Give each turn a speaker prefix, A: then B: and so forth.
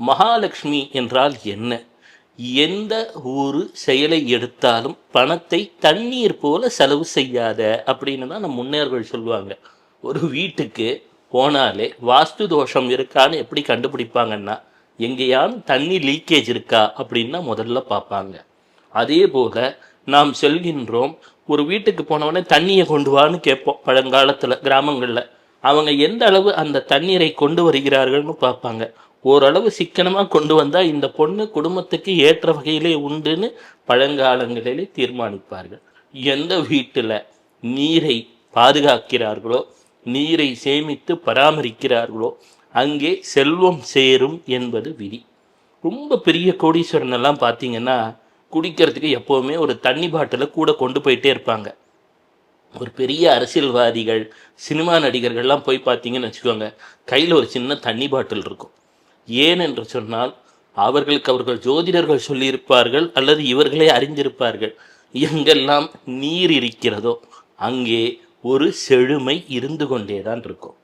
A: மகாலட்சுமி என்றால் என்ன? எந்த ஒரு செயலை எடுத்தாலும் பணத்தை தண்ணீர் போல செலவு செய்யாத அப்படின்னு தான் நம்ம முன்னேர்கள் சொல்லுவாங்க. ஒரு வீட்டுக்கு போனாலே வாஸ்து தோஷம் இருக்கான்னு எப்படி கண்டுபிடிப்பாங்கன்னா எங்கேயாவது தண்ணி லீக்கேஜ் இருக்கா அப்படின்னா முதல்ல பார்ப்பாங்க. அதே போல நாம் செல்கின்றோம் ஒரு வீட்டுக்கு போனவொடனே தண்ணியை கொண்டு வான்னு கேட்போம் பழங்காலத்தில் கிராமங்களில். அவங்க எந்த அளவு அந்த தண்ணீரை கொண்டு வருகிறார்கள்னு பார்ப்பாங்க. ஓரளவு சிக்கனமாக கொண்டு வந்தால் இந்த பொண்ணு குடும்பத்துக்கு ஏற்ற வகையிலே உண்டுன்னு பழங்காலங்களிலே தீர்மானிப்பார்கள். எந்த வீட்டில் நீரை பாதுகாக்கிறார்களோ நீரை சேமித்து பராமரிக்கிறார்களோ அங்கே செல்வம் சேரும் என்பது விதி. ரொம்ப பெரிய கோடீஸ்வரன் எல்லாம் பார்த்தீங்கன்னா குடிக்கிறதுக்கு எப்போவுமே ஒரு தண்ணி பாட்டிலை கூட கொண்டு போயிட்டே இருப்பாங்க. ஒரு பெரிய அரசியல்வாதிகள் சினிமா நடிகர்கள்லாம் போய் பார்த்தீங்கன்னு வச்சுக்கோங்க கையில் ஒரு சின்ன தண்ணி பாட்டில் இருக்கும். ஏன் என்று சொன்னால் அவர்களுக்கு அவர்கள் ஜோதிடர்கள் சொல்லியிருப்பார்கள் அல்லது இவர்களே அறிந்திருப்பார்கள். எங்கெல்லாம் நீர் இருக்கிறதோ அங்கே ஒரு செழுமை இருந்து கொண்டே தான் இருக்கும்.